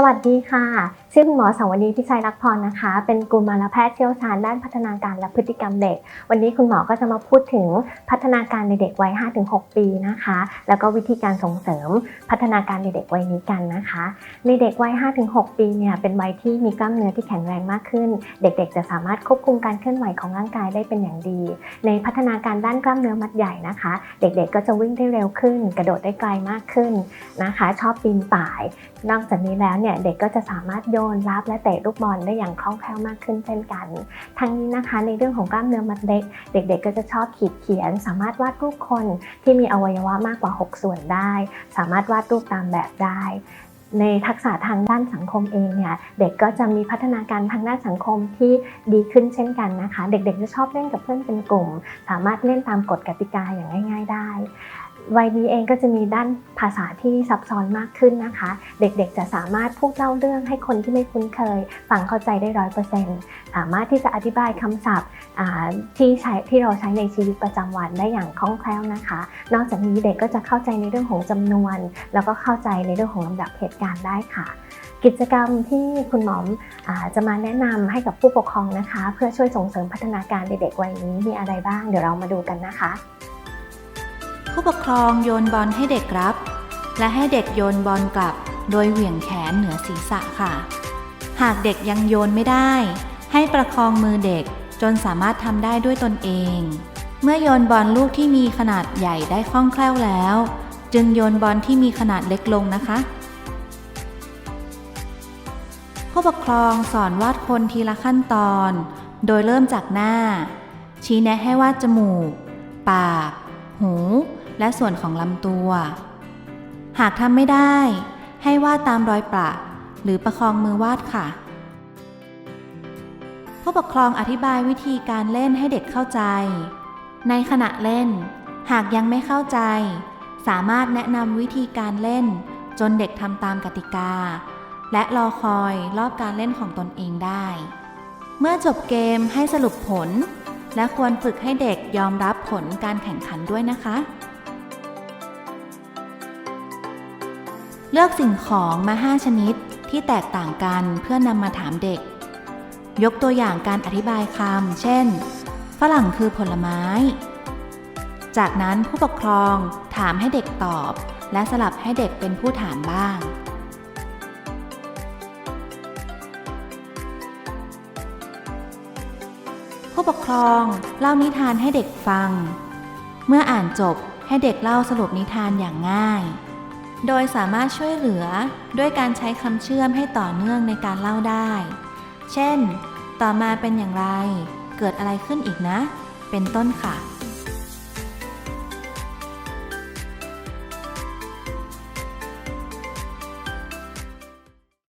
สวัสดีค่ะ ชื่อคุณหมอสาวนีพิชัยรักพรนะคะ เป็นกุมารแพทย์เชี่ยวชาญด้านพัฒนาการและพฤติกรรมเด็ก วันนี้คุณหมอก็จะมาพูดถึงพัฒนาการในเด็กวัย 5-6 ปีนะคะ แล้วก็วิธีการส่งเสริมพัฒนาการในเด็กวัยนี้กันนะคะ ในเด็กวัย 5-6 ปีเนี่ย เป็นวัยที่มีกล้ามเนื้อที่แข็งแรงมากขึ้น เด็กๆ จะสามารถควบคุมการเคลื่อนไหวของร่างกายได้เป็นอย่างดี ในพัฒนาการด้านกล้ามเนื้อมัดใหญ่นะคะ เด็กๆ ก็จะวิ่งได้เร็วขึ้น กระโดดได้ไกลมากขึ้นนะคะ ชอบปีนป่าย นอกจากนี้แล้วเนี่ยเด็กก็จะสามารถโยนรับและเตะลูกบอลได้อย่างคล่องแคล่วมากขึ้นเช่นกัน ทั้งนี้นะคะในเรื่องของกล้ามเนื้อมัดเล็ก เด็กๆ ก็จะชอบขีดเขียน สามารถวาดรูปคนที่มีอวัยวะมากกว่า 6 ส่วนได้ สามารถวาดรูปตามแบบได้ในทักษะทางด้านสังคมเองเนี่ยเด็กก็จะมีพัฒนาการทางด้านสังคมที่ดีขึ้นเช่นกันนะคะ เด็กๆจะชอบเล่นกับเพื่อนเป็นกลุ่ม สามารถเล่นตามกฎกติกาอย่างง่าย ๆ ได้ วัยนี้เองก็จะมีด้านภาษาที่ซับซ้อนมากขึ้นนะคะ เด็กๆจะสามารถพูดเล่าเรื่องให้คนที่ไม่คุ้นเคย ฟังเข้าใจได้ร้อยเปอร์เซ็นต์สามารถที่จะอธิบายคำศัพท์ที่ใช้ที่เราใช้ในชีวิตประจำวันได้อย่างคล่องแคล่วนะคะ นอกจากนี้เด็กก็จะเข้าใจในเรื่องของจำนวน แล้วก็เข้าใจในเรื่องของลำดับเหตุการณ์ได้ค่ะกิจกรรมที่คุณหมอมอจะมาแนะนำให้กับผู้ปกครองนะคะ เพื่อช่วยส่งเสริมพัฒนาการเด็กๆวัยนี้มีอะไรบ้าง เดี๋ยวเรามาดูกันนะคะ ผู้ปกครองโยนบอลให้เด็กรับ และให้เด็กโยนบอลกลับ โดยเหวี่ยงแขนเหนือศีรษะค่ะ หากเด็กยังโยนไม่ได้ ให้ประคองมือเด็กจนสามารถทำได้ด้วยตนเอง เมื่อโยนบอลลูกที่มีขนาดใหญ่ได้คล่องแคล่วแล้ว จึงโยนบอลที่มีขนาดเล็กลงนะคะ ผู้ปกครองสอนวาดคนทีละขั้นตอน โดยเริ่มจากหน้า ชี้แนะให้วาดจมูก ปาก และส่วนของลำตัว หากทำไม่ได้ ให้วาดตามรอยประหรือประคองมือวาดค่ะ ผู้ปกครองอธิบายวิธีการเล่นให้เด็กเข้าใจ ในขณะเล่น หากยังไม่เข้าใจ สามารถแนะนำวิธีการเล่น จนเด็กทำตามกติกา และรอคอยรอบการเล่นของตนเองได้ เมื่อจบเกมให้สรุปผลและควรฝึกให้เด็กยอมรับผลการแข่งขันด้วยนะคะ เลือกสิ่งของมา 5 ชนิดที่แตกต่างกันเพื่อนำมาถามเด็ก ยกตัวอย่างการอธิบายคำ เช่น ฝรั่งคือผลไม้ จากนั้นผู้ปกครองถามให้เด็กตอบ และสลับให้เด็กเป็นผู้ถามบ้าง ผู้ปกครองเล่านิทานให้เด็กฟัง เมื่ออ่านจบให้เด็กเล่าสรุปนิทานอย่างง่าย โดยสามารถช่วยเหลือด้วยการใช้คำเชื่อมให้ต่อเนื่องในการเล่าได้ เช่น ต่อมาเป็นอย่างไร เกิดอะไรขึ้นอีกนะ เป็นต้นค่ะ